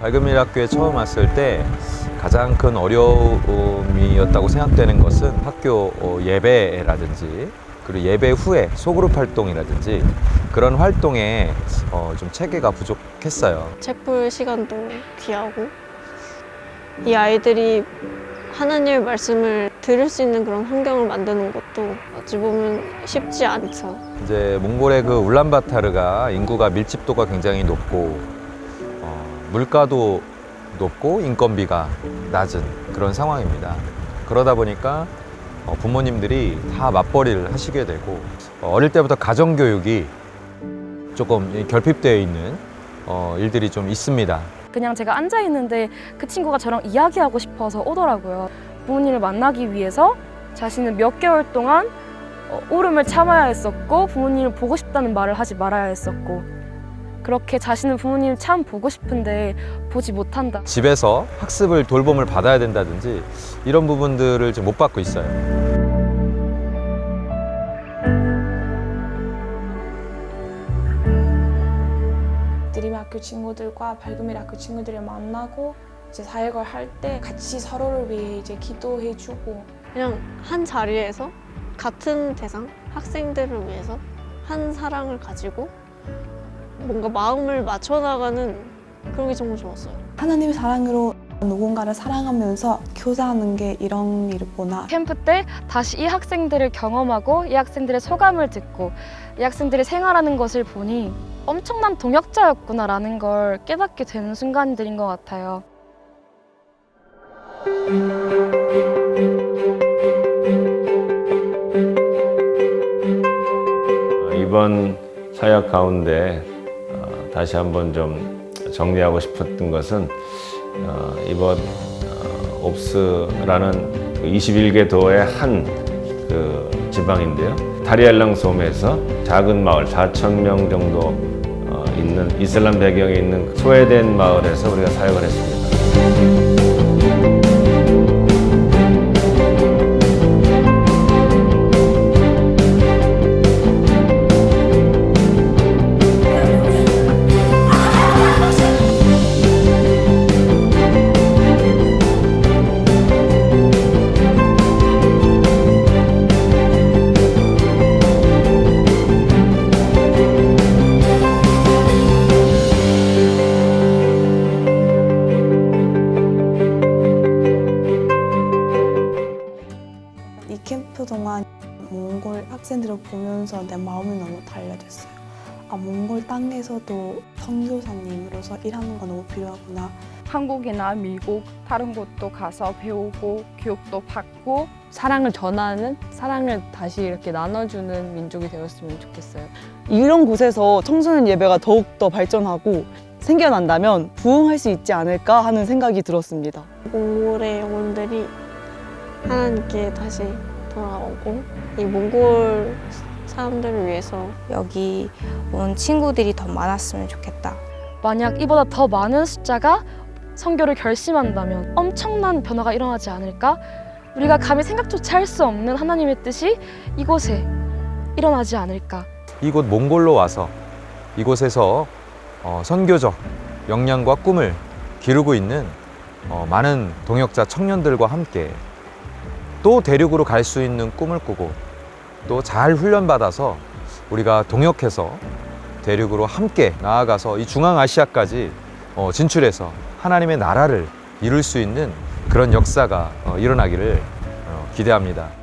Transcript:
밝은밀 학교에 처음 왔을 때 가장 큰 어려움이었다고 생각되는 것은 학교 어, 예배라든지 그리고 예배 후에 소그룹 활동이라든지 그런 활동에 어, 좀 체계가 부족했어요. 책볼 시간도 귀하고 이 아이들이 하나님의 말씀을 들을 수 있는 그런 환경을 만드는 것도 어찌 보면 쉽지 않죠. 이제 몽골의 그 울란바타르가 인구가 밀집도가 굉장히 높고 어, 물가도 높고 인건비가 낮은 그런 상황입니다. 그러다 보니까 어, 부모님들이 다 맞벌이를 하시게 되고 어, 어릴 때부터 가정 교육이 조금 이 결핍되어 있는 어, 일들이 좀 있습니다. 그냥 제가 앉아 있는데 그 친구가 저랑 이야기하고 싶어서 오더라고요. 부모님을 만나기 위해서 자신은 몇 개월 동안 어, 울음을 참아야 했었고 부모님을 보고 싶다는 말을 하지 말아야 했었고 그렇게 자신은 부모님을 참 보고 싶은데 보지 못한다. 집에서 학습을 돌봄을 받아야 된다든지 이런 부분들을 지금 못 받고 있어요. 드림 학교 친구들과 밝음일 학교 친구들을 만나고 이제 사역을 할때 같이 서로를 위해 이제 기도해주고 그냥 한 자리에서 같은 대상 학생들을 위해서 한 사랑을 가지고 뭔가 마음을 맞춰 나가는 그런 게 정말 좋았어요. 하나님의 사랑으로 누군가를 사랑하면서 교사하는 게 이런 일이구나. 캠프 때 다시 이 학생들을 경험하고 이 학생들의 소감을 듣고 이 학생들이 생활하는 것을 보니 엄청난 동역자였구나라는 걸 깨닫게 되는 순간들인 것 같아요. 어, 이번 사역 가운데 어, 다시 한번 좀 정리하고 싶었던 것은 어, 이번 어, 옵스라는 그 21개 도의 한 그 지방인데요. 다리알랑 섬에서 작은 마을 4천 명 정도 어, 있는 이슬람 배경에 있는 소외된 마을에서 우리가 사역을 했습니다. 몽골 학생들을 보면서 내 마음이 너무 달려졌어요. 아, 몽골 땅에서도 선교사님으로서 일하는 건 너무 필요하구나. 한국이나 미국 다른 곳도 가서 배우고 교육도 받고 사랑을 전하는 사랑을 다시 이렇게 나눠주는 민족이 되었으면 좋겠어요. 이런 곳에서 청소년 예배가 더욱 더 발전하고 생겨난다면 부흥할 수 있지 않을까 하는 생각이 들었습니다. 몽골의 영혼들이 하나님께 다시 돌아오고 이 몽골 사람들을 위해서 여기 온 친구들이 더 많았으면 좋겠다. 만약 이보다 더 많은 숫자가 선교를 결심한다면 엄청난 변화가 일어나지 않을까? 우리가 감히 생각조차 할 수 없는 하나님의 뜻이 이곳에 일어나지 않을까? 이곳 몽골로 와서 이곳에서 어, 선교적 역량과 꿈을 기르고 있는 어, 많은 동역자 청년들과 함께 또 대륙으로 갈 수 있는 꿈을 꾸고 또 잘 훈련받아서 우리가 동역해서 대륙으로 함께 나아가서 이 중앙아시아까지 어, 진출해서 하나님의 나라를 이룰 수 있는 그런 역사가 어, 일어나기를 어, 기대합니다.